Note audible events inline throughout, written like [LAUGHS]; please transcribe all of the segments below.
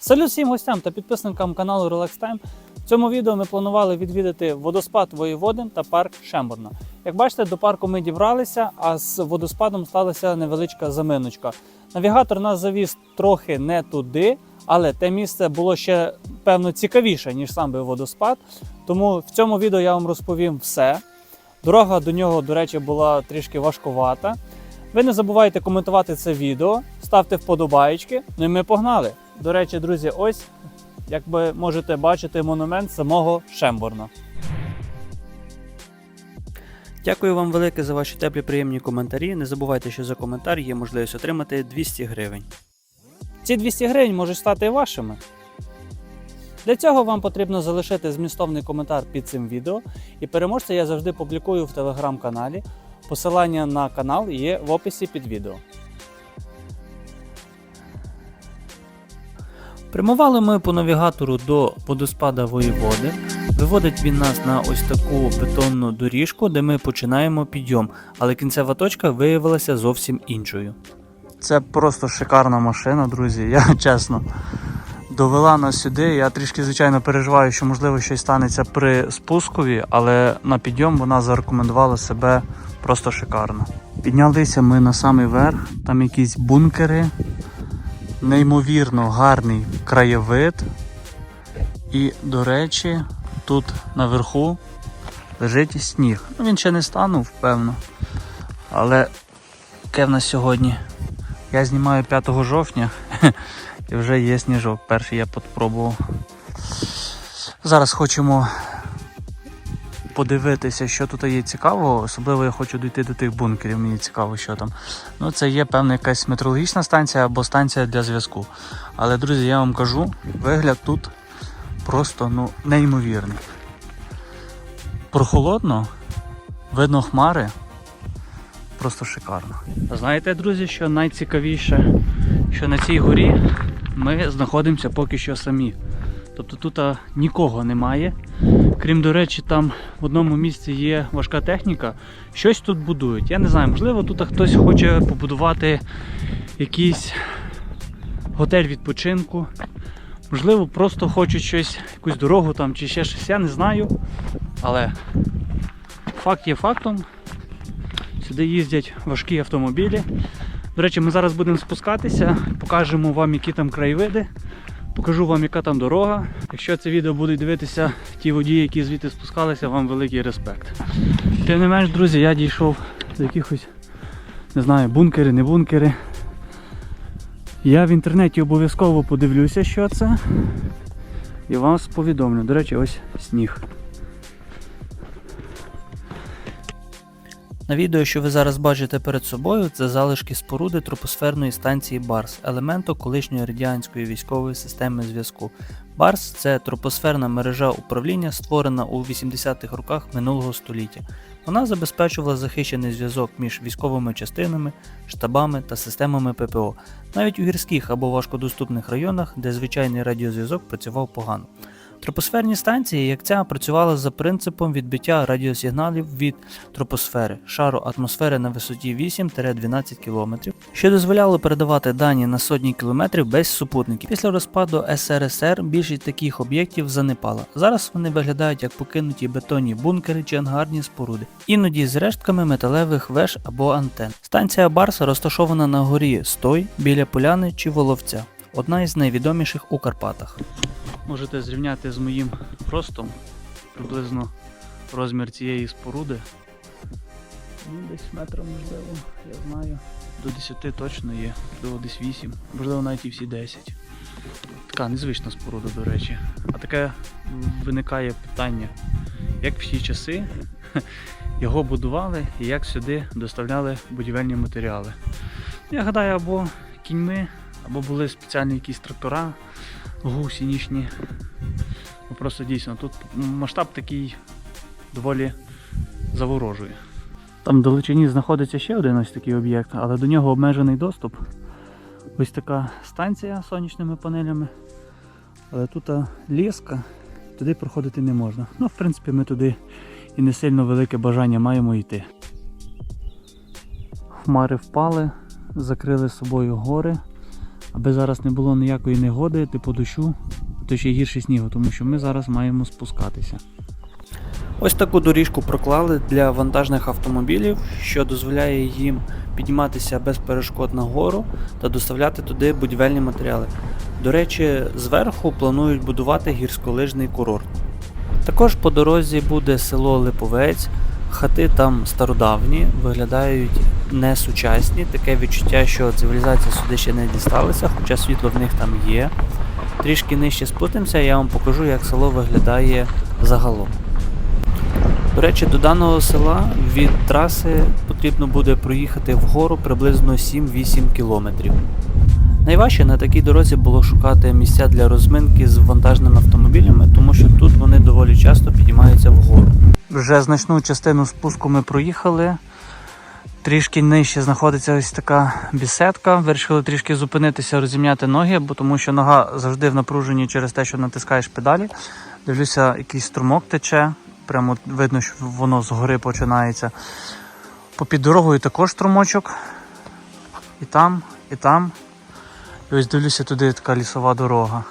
Салют всім гостям та підписникам каналу Relax Time. В цьому відео ми планували відвідати водоспад Воєводин та парк Шембурна. Як бачите, до парку ми дібралися, а з водоспадом сталася невеличка заминочка. Навігатор нас завіз трохи не туди, але те місце було ще певно цікавіше, ніж сам би водоспад. Тому в цьому відео я вам розповім все. Дорога до нього, до речі, була трішки важкувата. Ви не забувайте коментувати це відео, ставте вподобаєчки. Ну і ми погнали. До речі, друзі, ось як ви можете бачити монумент самого Шембурна. Дякую вам велике за ваші теплі приємні коментарі. Не забувайте, що за коментар є можливість отримати 200 гривень. Ці 200 гривень можуть стати і вашими. Для цього вам потрібно залишити змістовний коментар під цим відео, і переможця я завжди публікую в телеграм-каналі. Посилання на канал є в описі під відео. Прямували ми по навігатору до водоспада Воєводи. Виводить він нас на ось таку бетонну доріжку, де ми починаємо підйом, але кінцева точка виявилася зовсім іншою. Це просто шикарна машина, друзі. Я [LAUGHS] чесно довела нас сюди. Я трішки, звичайно, переживаю, що можливо щось станеться при спускові, але на підйом вона зарекомендувала себе просто шикарно. Піднялися ми на самий верх, там якісь бункери, неймовірно гарний краєвид. І, до речі, тут наверху лежить сніг. Ну, він ще не станув, певно. Але яке в нас сьогодні? Я знімаю 5 жовтня [LAUGHS] і вже є сніжок. Перший я спробував. Зараз хочемо подивитися, що тут є цікавого. Особливо я хочу дійти до тих бункерів, мені цікаво, що там. Ну, це є певна якась метеорологічна станція або станція для зв'язку. Але, друзі, я вам кажу, вигляд тут просто ну, неймовірний. Прохолодно, видно хмари. Просто шикарно. Знаєте, друзі, що найцікавіше, що на цій горі ми знаходимося поки що самі. Тобто тут нікого немає. Крім до речі, там в одному місці є важка техніка, щось тут будують. Я не знаю, можливо, тут хтось хоче побудувати якийсь готель відпочинку. Можливо, просто хочуть щось, якусь дорогу там чи ще щось, я не знаю. Але факт є фактом. Сюди їздять важкі автомобілі. До речі, ми зараз будемо спускатися, покажемо вам, які там краєвиди, покажу вам, яка там дорога. Якщо це відео будуть дивитися ті водії, які звідти спускалися, вам великий респект. Тим не менш, друзі, я дійшов до якихось, не знаю, бункери, не бункери. Я в інтернеті обов'язково подивлюся, що це. І вам повідомлю. До речі, ось сніг. На відео, що ви зараз бачите перед собою, це залишки споруди тропосферної станції Барс, елементу колишньої радянської військової системи зв'язку. Барс це тропосферна мережа управління, створена у 80-х роках минулого століття. Вона забезпечувала захищений зв'язок між військовими частинами, штабами та системами ППО, навіть у гірських або важкодоступних районах, де звичайний радіозв'язок працював погано. Тропосферні станції, як ця, працювали за принципом відбиття радіосигналів від тропосфери, шару атмосфери на висоті 8-12 км, що дозволяло передавати дані на сотні кілометрів без супутників. Після розпаду СРСР більшість таких об'єктів занепала. Зараз вони виглядають як покинуті бетонні бункери чи ангарні споруди, іноді з рештками металевих веж або антен. Станція Барса розташована на горі Стой біля поляни чи Воловця, одна із найвідоміших у Карпатах можете зрівняти з моїм ростом приблизно розмір цієї споруди. Ну, десь метра, можливо, я знаю. До 10 точно є, можливо, десь 8, можливо, навіть і всі 10. Така незвична споруда, до речі. А таке виникає питання, як всі часи [LAUGHS] його будували і як сюди доставляли будівельні матеріали. Я гадаю, або кіньми, або були спеціальні якісь трактора гусінічні. Ну, Просто дійсно тут масштаб такий доволі заворожує. Там в далечині знаходиться ще один ось такий об'єкт, але до нього обмежений доступ. Ось така станція з сонячними панелями. Але тут ліска, туди проходити не можна. Ну, в принципі, ми туди і не сильно велике бажання маємо йти. Хмари впали, закрили собою гори. Аби зараз не було ніякої негоди, типу дощу, то ще гірше снігу, тому що ми зараз маємо спускатися. Ось таку доріжку проклали для вантажних автомобілів, що дозволяє їм підніматися без перешкод на гору та доставляти туди будівельні матеріали. До речі, зверху планують будувати гірськолижний курорт. Також по дорозі буде село Липовець, хати там стародавні, виглядають несучасні, таке відчуття, що цивілізація сюди ще не дісталася, хоча світло в них там є. Трішки нижче спустимося, я вам покажу, як село виглядає загалом. До речі, до даного села від траси потрібно буде проїхати вгору приблизно 7-8 кілометрів. Найважче на такій дорозі було шукати місця для розминки з вантажними автомобілями, тому що тут вони доволі часто підіймаються вгору. Вже значну частину спуску ми проїхали. Трішки нижче знаходиться ось така бісетка. Вирішили трішки зупинитися, розім'яти ноги, бо тому що нога завжди в напруженні через те, що натискаєш педалі. Дивлюся, якийсь струмок тече. Прямо видно, що воно згори починається. Попід дорогою також струмочок. І там, і там. І ось дивлюся туди така лісова дорога.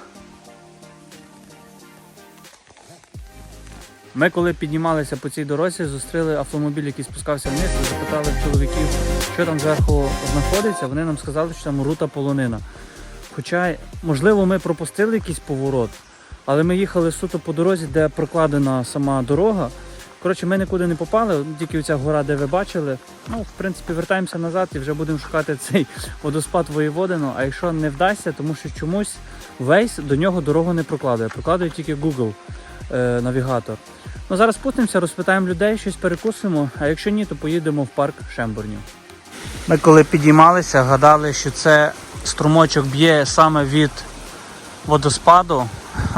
Ми коли піднімалися по цій дорозі, зустріли автомобіль, який спускався вниз, і запитали чоловіків, що там зверху знаходиться. Вони нам сказали, що там рута полонина. Хоча, можливо, ми пропустили якийсь поворот, але ми їхали суто по дорозі, де прокладена сама дорога. Коротше, ми нікуди не попали, тільки ця гора, де ви бачили. Ну, в принципі, вертаємося назад і вже будемо шукати цей водоспад Воєводину. А якщо не вдасться, тому що чомусь весь до нього дорогу не прокладує. Прокладує тільки Google е, навігатор. Ну, зараз спустимося, розпитаємо людей, щось перекусимо, а якщо ні, то поїдемо в парк Шембурнів. Ми коли підіймалися, гадали, що це струмочок б'є саме від водоспаду,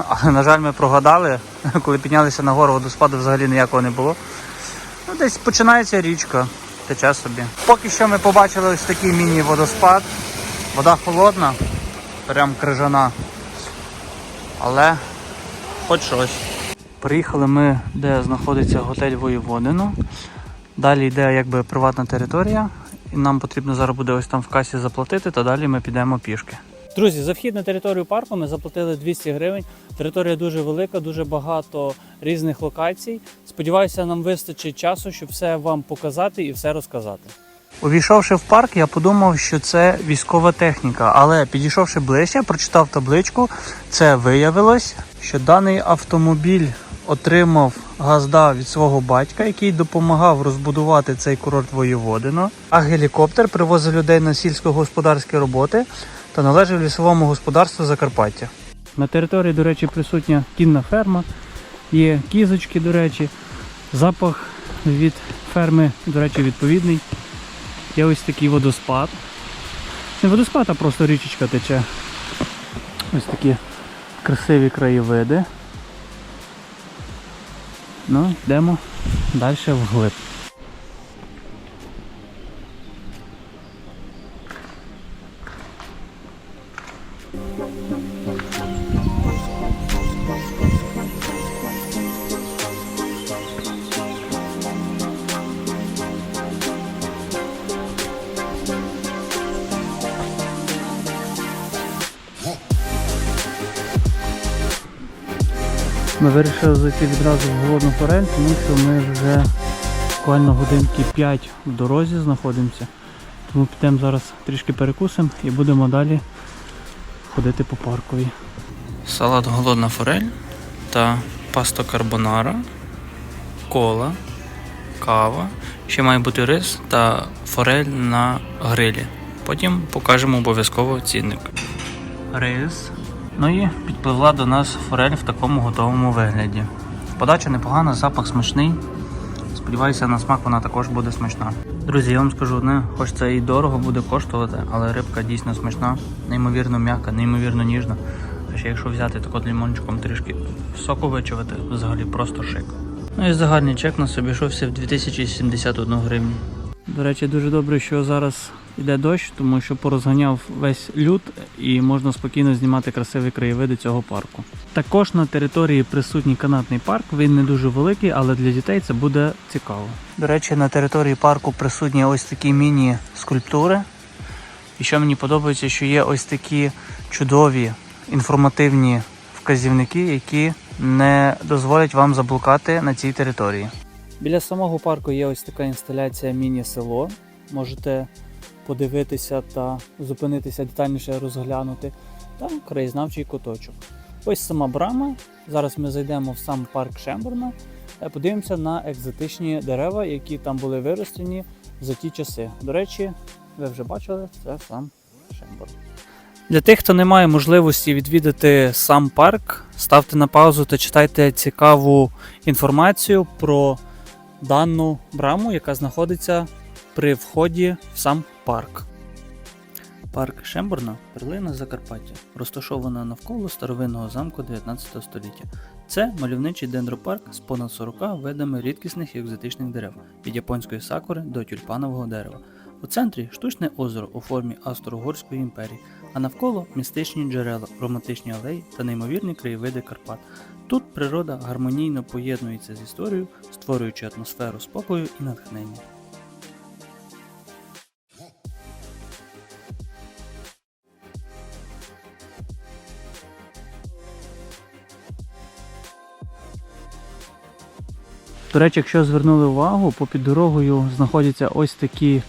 але, на жаль, ми прогадали. Коли піднялися на гору, водоспаду взагалі ніякого не було. Ну, десь починається річка, тече собі. Поки що ми побачили ось такий міні-водоспад. Вода холодна, прям крижана. Але хоч щось. Приїхали ми, де знаходиться готель Воєводино. Далі йде якби приватна територія, і нам потрібно зараз буде ось там в касі заплатити, та далі ми підемо пішки. Друзі, за вхід на територію парку ми заплатили 200 гривень. Територія дуже велика, дуже багато різних локацій. Сподіваюся, нам вистачить часу, щоб все вам показати і все розказати. Увійшовши в парк, я подумав, що це військова техніка, але підійшовши ближче, прочитав табличку. Це виявилось, що даний автомобіль отримав газда від свого батька, який допомагав розбудувати цей курорт Воєводино. А гелікоптер привозив людей на сільськогосподарські роботи та належав лісовому господарству Закарпаття. На території, до речі, присутня кінна ферма, є кізочки, до речі, запах від ферми, до речі, відповідний. Є ось такий водоспад. Не водоспад, а просто річечка тече. Ось такі красиві краєвиди. Ну, йдемо далі вглиб. Ми вирішили зайти відразу в голодну форель, тому що ми вже буквально годинки 5 в дорозі знаходимося. Тому підемо зараз трішки перекусимо і будемо далі ходити по паркові. Салат голодна форель та паста карбонара, кола, кава. Ще має бути рис та форель на грилі. Потім покажемо обов'язково цінник. Рис. Ну і підпливла до нас форель в такому готовому вигляді. Подача непогана, запах смачний. Сподіваюся, на смак вона також буде смачна. Друзі, я вам скажу одне, хоч це і дорого буде коштувати, але рибка дійсно смачна, неймовірно м'яка, неймовірно ніжна. Ще якщо взяти так от лімончиком трішки соку вичавити, взагалі просто шик. Ну і загальний чек на собі йшовся в 2071 гривню. До речі, дуже добре, що зараз йде дощ, тому що порозганяв весь люд і можна спокійно знімати красиві краєвиди цього парку. Також на території присутній канатний парк. Він не дуже великий, але для дітей це буде цікаво. До речі, на території парку присутні ось такі міні-скульптури. І що мені подобається, що є ось такі чудові інформативні вказівники, які не дозволять вам заблукати на цій території. Біля самого парку є ось така інсталяція міні-село. Можете подивитися та зупинитися детальніше розглянути. Та краєзнавчий куточок. Ось сама брама. Зараз ми зайдемо в сам парк Шембурна. е, Подивимося на екзотичні дерева, які там були виростені за ті часи. До речі, ви вже бачили, це сам Шембурн. Для тих, хто не має можливості відвідати сам парк, ставте на паузу та читайте цікаву інформацію про дану браму, яка знаходиться при вході в сам парк. Парк Шембурна перлина Закарпаття, розташована навколо старовинного замку 19 століття. Це мальовничий дендропарк з понад 40 видами рідкісних і екзотичних дерев, від японської сакури до тюльпанового дерева. У центрі штучне озеро у формі Австро-Угорської імперії, а навколо містичні джерела, романтичні алеї та неймовірні краєвиди Карпат. Тут природа гармонійно поєднується з історією, створюючи атмосферу спокою і натхнення. До речі, якщо звернули увагу, попід дорогою знаходяться ось такі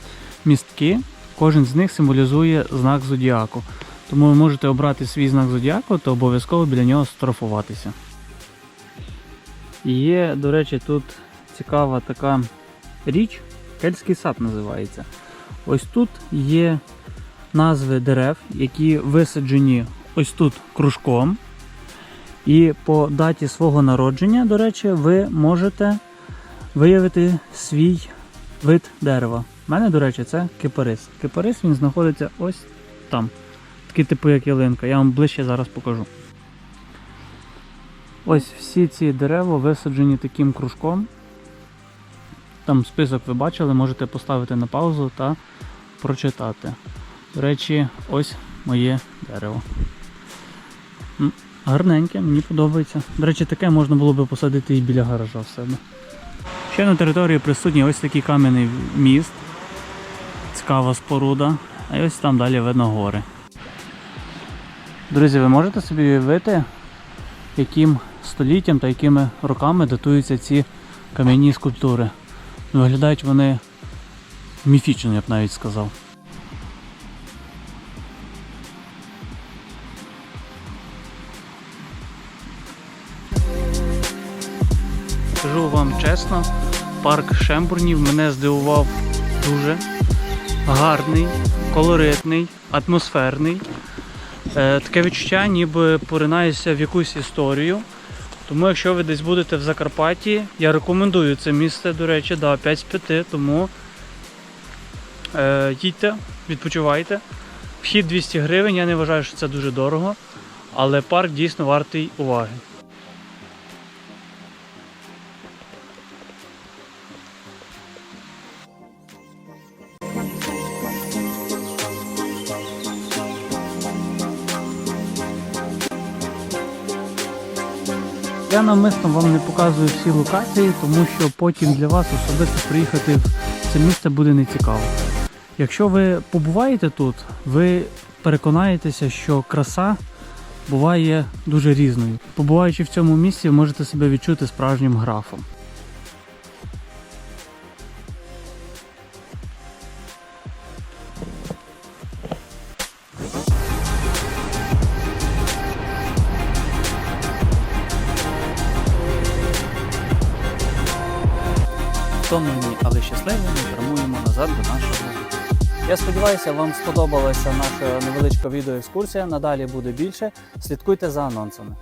містки. Кожен з них символізує знак зодіаку. Тому ви можете обрати свій знак зодіаку, то обов'язково біля нього строфуватися. І Є, до речі, тут цікава така річ, кельтський сад називається. Ось тут є назви дерев, які висаджені ось тут кружком. І по даті свого народження, до речі, ви можете виявити свій вид дерева. У мене, до речі, це кипарис. Кипарис він знаходиться ось там. Такий типу як ялинка. Я вам ближче зараз покажу. Ось всі ці дерева висаджені таким кружком. Там список ви бачили, можете поставити на паузу та прочитати. До речі, ось моє дерево. Гарненьке, мені подобається. До речі, таке можна було би посадити і біля гаража в себе. Ще на території присутній ось такий кам'яний міст. Цікава споруда. А ось там далі видно гори. Друзі, ви можете собі уявити, яким століттям та якими роками датуються ці кам'яні скульптури. Ну, Виглядають вони міфічно, я б навіть сказав. Чесно, парк Шембурнів мене здивував дуже гарний, колоритний, атмосферний. Е, Таке відчуття, ніби поринаюся в якусь історію. Тому якщо ви десь будете в Закарпатті, я рекомендую це місце, до речі, да, 5 з 5, тому е, їдьте, відпочивайте. Вхід 200 гривень, я не вважаю, що це дуже дорого, але парк дійсно вартий уваги. Я навмисно вам не показую всі локації, тому що потім для вас особисто приїхати в це місце буде нецікаво. Якщо ви побуваєте тут, ви переконаєтеся, що краса буває дуже різною. Побуваючи в цьому місці, ви можете себе відчути справжнім графом. Втомлені, але щасливі ми прямуємо назад до нашого. Я сподіваюся, вам сподобалася наша невеличка відеоекскурсія. Надалі буде більше. Слідкуйте за анонсами.